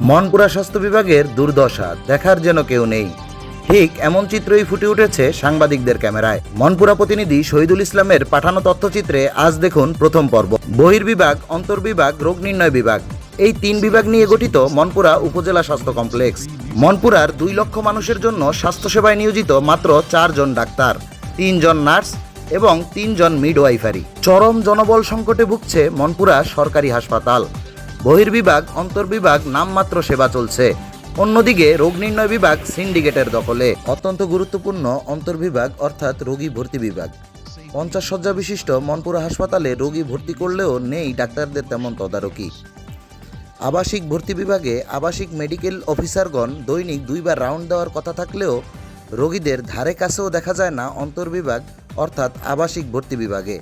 মনপুরা স্বাস্থ্য বিভাগের দুর্দশা, দেখার যেন কেউ নেই। ঠিক এমন চিত্রই ফুটে উঠেছে সাংবাদিকদের ক্যামেরায়। মনপুরা প্রতিনিধি শহীদুল ইসলামের পাঠানো তথ্যচিত্রে আজ দেখুন প্রথম পর্ব। বহির্বিভাগ, অন্তর্বিভাগ, রোগ নির্ণয় বিভাগ। এই তিন বিভাগ নিয়ে গঠিত মনপুরা উপজেলা স্বাস্থ্য কমপ্লেক্স। মনপুরার দুই লক্ষ মানুষের জন্য স্বাস্থ্যসেবায় নিয়োজিত মাত্র চারজন ডাক্তার তিনজন নার্স এবং তিনজন মিডওয়াইফারি। চরম জনবল সংকটে ভুগছে মনপুরা সরকারি হাসপাতাল। বহির্বিভাগ, অন্তর্বিভাগ নামমাত্র সেবা চলছে। অন্যদিকে রোগ নির্ণয় বিভাগ সিন্ডিকেটের দখলে। অত্যন্ত গুরুত্বপূর্ণ অন্তর্বিভাগ অর্থাৎ রোগী ভর্তি বিভাগ। পঞ্চাশ শয্যা বিশিষ্ট মনপুরা হাসপাতালে রোগী ভর্তি করলেও নেই ডাক্তারদের তেমন তদারকি। আবাসিক ভর্তি বিভাগে আবাসিক মেডিকেল অফিসারগণ দৈনিক দুইবার রাউন্ড দেওয়ার কথা থাকলেও রোগীদের ধারে কাছেও দেখা যায় না অন্তর্বিভাগ অর্থাৎ আবাসিক ভর্তি বিভাগে।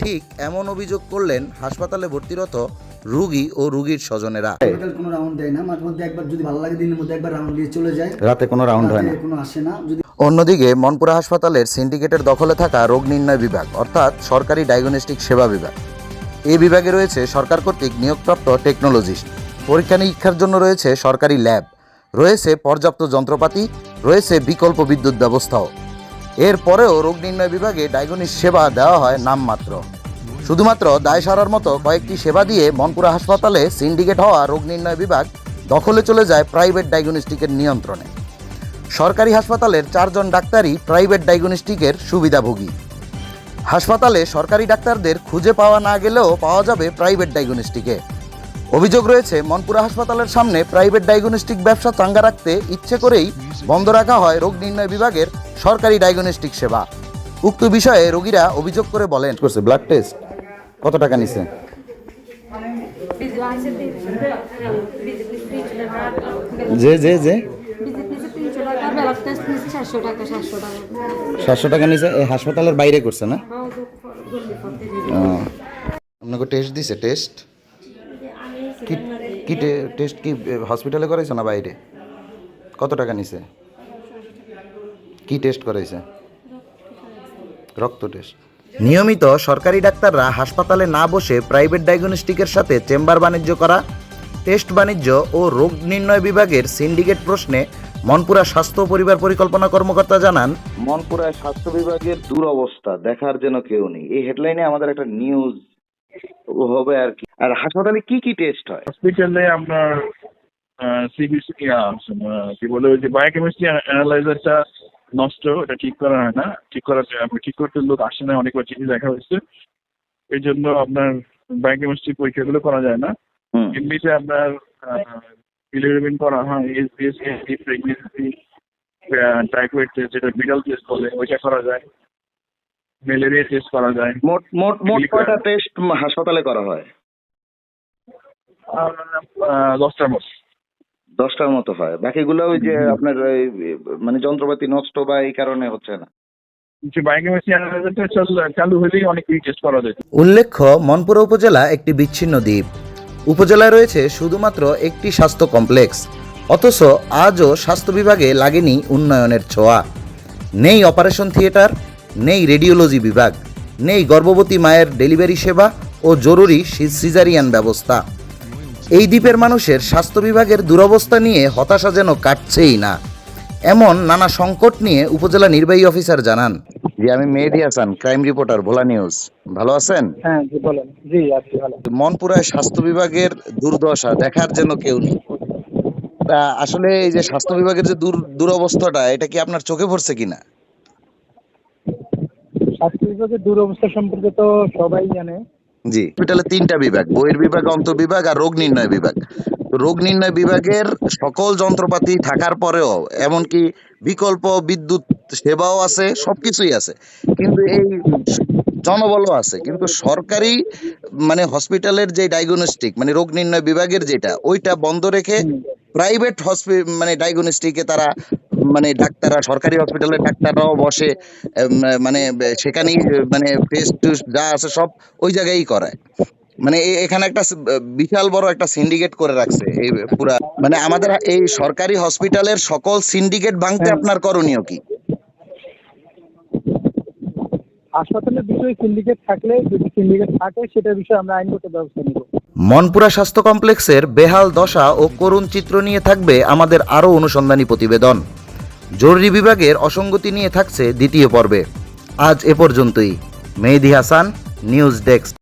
ঠিক এমন অভিযোগ করলেন হাসপাতালে ভর্তিরত রোগী ও রোগীর স্বজনেরা। মেডিকেল কোনো রাউন্ড দেয় না মাঝে মধ্যে একবার যদি ভালো লাগে দিনের মধ্যে একবার রাউন্ড দিয়ে চলে যায়। রাতে কোনো রাউন্ড হয় না। কোনো আসে না যদি অন্যদিকে মনপুরা হাসপাতালের সিন্ডিকেটের দখলে থাকা রোগ নির্ণয় বিভাগ অর্থাৎ সরকারি ডায়াগনস্টিক সেবা বিভাগ। এই বিভাগে রয়েছে সরকার কর্তৃক নিয়োগপ্রাপ্ত টেকনোলজিস্ট। পরীক্ষা নিরীক্ষার জন্য রয়েছে সরকারি ল্যাব। রয়েছে পর্যাপ্ত যন্ত্রপাতি রয়েছে বিকল্প বিদ্যুৎ ব্যবস্থাও। এরপরেও রোগ নির্ণয় বিভাগে ডায়াগনিস সেবা দেওয়া হয় নামমাত্র। শুধুমাত্র দায় সারার মতো কয়েকটি সেবা দিয়ে মনপুরা হাসপাতালে সিন্ডিকেট হওয়া রোগ নির্ণয় বিভাগ দখলে চলে যায় প্রাইভেট ডায়াগনস্টিকের নিয়ন্ত্রণে। সরকারি হাসপাতালের চারজন ডাক্তারই প্রাইভেট ডায়াগনস্টিকের সুবিধাভোগী। হাসপাতালে সরকারি ডাক্তারদের খুঁজে পাওয়া না গেলেও পাওয়া যাবে প্রাইভেট ডায়াগনস্টিকে। অভিযোগ রয়েছে, মনপুরা হাসপাতালের সামনে প্রাইভেট ডায়াগনস্টিক ব্যবসা চাঙ্গা রাখতে ইচ্ছে করেই বন্ধ রাখা হয় রোগ নির্ণয় বিভাগের সরকারি ডায়াগনস্টিক সেবা। উক্ত বিষয়ে রোগীরা অভিযোগ করে বলেন। ব্লাড টেস্ট কত টাকা নিছে? যে যে যে। সাতশো টাকা নিছে এই হাসপাতালের বাইরে করছে না। আপনাকে টেস্ট দিছে টেস্ট কি টেস্ট কি হসপিটালে করাইছে না বাইরে? কত টাকা নিছে? কি টেস্ট করাইছে? রক্ত টেস্ট নিয়মিত সরকারি ডাক্তাররা হাসপাতালে না বসে প্রাইভেট ডায়াগনস্টিকের সাথে চেম্বার বাণিজ্য করা টেস্ট বাণিজ্য ও রোগ নির্ণয় বিভাগের সিন্ডিকেট প্রশ্নে মনপুরা স্বাস্থ্য পরিবার পরিকল্পনা কর্মকর্তা জানান মনপুরায় স্বাস্থ্য বিভাগের দুরবস্থা দেখার যেন কেউ নেই। এই হেডলাইনে আমাদের একটা নিউজ হবে আর কি। আর হাসপাতালে কি কি টেস্ট হয়? হসপিটালে আপনার সিবিসি কি বলে ওই যে বায়োকেমিস্ট্রি অ্যানালাইজারটা নষ্ট এটা ঠিক করা হয় না। ঠিক করা ঠিক করতে লোক আসে না অনেকবার চিঠি দেখা হয়েছে। এই জন্য আপনার বায়োকেমিস্ট্রি পরীক্ষাগুলো করা যায় না। এমনিতে আপনার বিলিরুবিন করা হয় এসবিএস প্রেগনেন্সি টাইফয়েড টেস্ট যেটা বিডাল টেস্ট বলে ওইটা করা যায়। ম্যালেরিয়া টেস্ট করা যায়। মোট মোট মোট কয়টা টেস্ট হাসপাতালে করা হয়? দশটার মতো দশটার মতো হয়। বাকিগুলো ওই যে আপনার ওই, মানে যন্ত্রপাতি নষ্ট বা এই কারণে হচ্ছে না। উল্লেখ্য মনপুরা উপজেলা একটি বিচ্ছিন্ন দ্বীপ। উপজেলায় রয়েছে শুধুমাত্র একটি স্বাস্থ্য কমপ্লেক্স। অথচ আজও স্বাস্থ্য বিভাগে লাগেনি উন্নয়নের ছোঁয়া। নেই অপারেশন থিয়েটার নেই রেডিওলজি বিভাগ নেই গর্ভবতী মায়ের ডেলিভারি সেবা ও জরুরি সিজারিয়ান ব্যবস্থা। এই দ্বীপের মানুষের স্বাস্থ্য বিভাগের দুরবস্থা নিয়ে হতাশা যেন কাটছেই না। এমন নানা সংকট নিয়ে উপজেলা নির্বাহী অফিসার জানান। জি আমি Mehedi Hasan crime reporter Bhola news. ভালো আছেন? হ্যাঁ জি বলেন। জি আছি ভালো। মনপুরায় স্বাস্থ্য বিভাগের দুর্দশা দেখার জন্য কেউ নেই। তা আসলে এই যে স্বাস্থ্য বিভাগের যে দুর দুরবস্থাটা এটা কি আপনার চোখে পড়ছে কিনা? স্বাস্থ্য বিভাগের দুরবস্থা সম্পর্কে তো সবাই জানে। জি। হসপিটালে তিনটা বিভাগ বহির্বিভাগ বিভাগ আর রোগ নির্ণয় বিভাগ। রোগ নির্ণয় বিভাগের সকল যন্ত্রপাতি থাকার পরেও এমনকি বিকল্প বিদ্যুৎ সেবাও আছে সবকিছুই আছে। কিন্তু এই জনবলও আছে। কিন্তু সরকারি মানে হসপিটালের যে ডায়াগনস্টিক মানে রোগ নির্ণয় বিভাগের যেটা ওইটা বন্ধ রেখে প্রাইভেট হসপি মানে ডায়াগনস্টিকে তারা মানে ডাক্তাররা সরকারি হসপিটালের ডাক্তাররাও বসে মানে সেখানেই মানে টেস্ট টুস্ট যা আছে সব ওই জায়গায়ই করায়। মানে এখানে একটা বিশাল বড় একটা সিন্ডিকেট করে রাখছে এই পুরা। মানে আমাদের এই সরকারি হসপিটালের সকল সিন্ডিকেট ভাঙতে আপনার করণীয় কি? হাসপাতালের বিষয়ে সিন্ডিকেট থাকলে যদি সিন্ডিকেট থাকে সেটার বিষয়ে আমরা আইনগত ব্যবস্থা নিব। মনপুরা স্বাস্থ্য কমপ্লেক্সের বেহাল দশা ও করুণ চিত্র নিয়ে থাকবে আমাদের আরও অনুসন্ধানী প্রতিবেদন। জরুরি বিভাগের অসঙ্গতি নিয়ে থাকছে দ্বিতীয় পর্বে। আজ এ পর্যন্তই। Mehedi Hasan news desk.